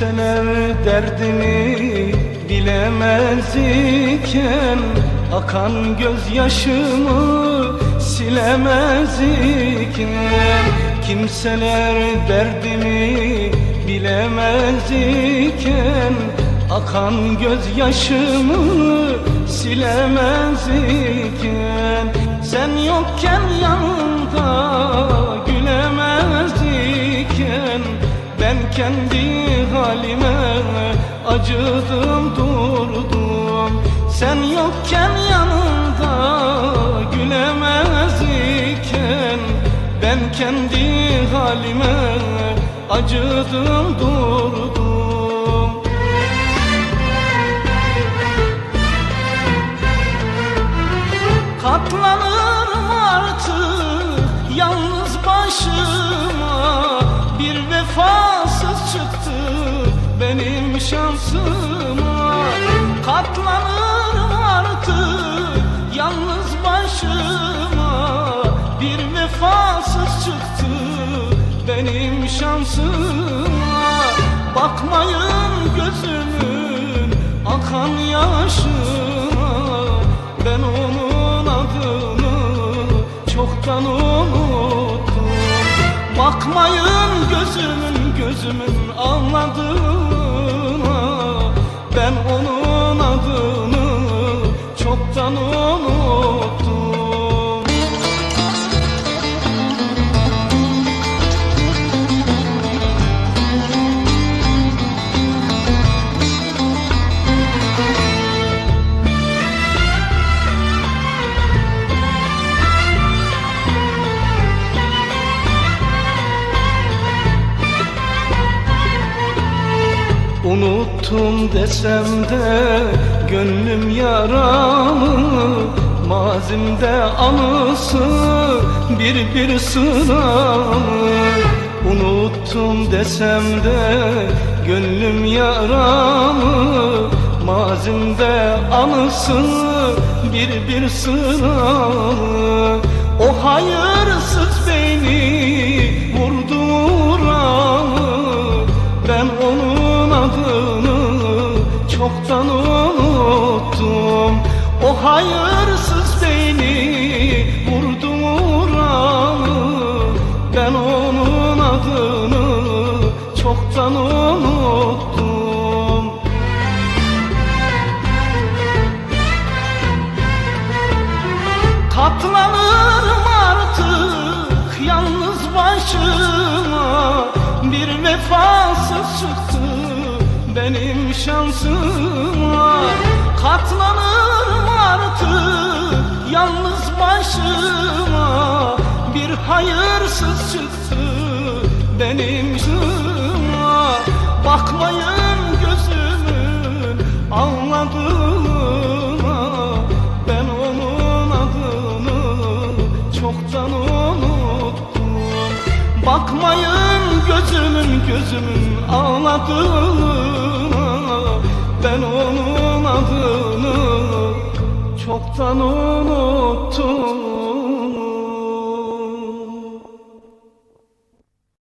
derdini bilemez iken Akan gözyaşımı silemez iken Kimseler derdimi bilemez iken Akan gözyaşımı silemez iken Sen yokken yanımda gülemez iken Ben kendi halime acıdım durdum. Sen yokken yanımda gülemez iken Ben kendi halime acıdım durdum. Katlanırım artık yalnız başıma Bir vefasız benim şansıma. Katlanırım artık yalnız başıma. Bir vefasız çıktı benim şansıma. Bakmayın gözümün akan yaşıma. Ben onun adını çoktan unuttum. Bakmayın gözümün gözümün anladığına Ben onun adını çoktan unuttum Unuttum desem de gönlüm yaramı Mazimde anısı bir bir sıramı Unuttum desem de gönlüm yaramı Mazimde anısı bir bir sıramı O hayırsız çoktan unuttum. O hayırsız beni vurdu vuramı Ben onun adını çoktan unuttum. Katlanırım artık yalnız başıma. Bir vefasız çıktı benim şansıma Katlanırım artık. Yalnız başıma Bir hayırsız çıktı. Benim şansıma Bakmayın gözümün anladığına. Ben onun adını çoktan unuttum. Bakmayın gözümün gözümün ağladığına Ben onun adını çoktan unuttum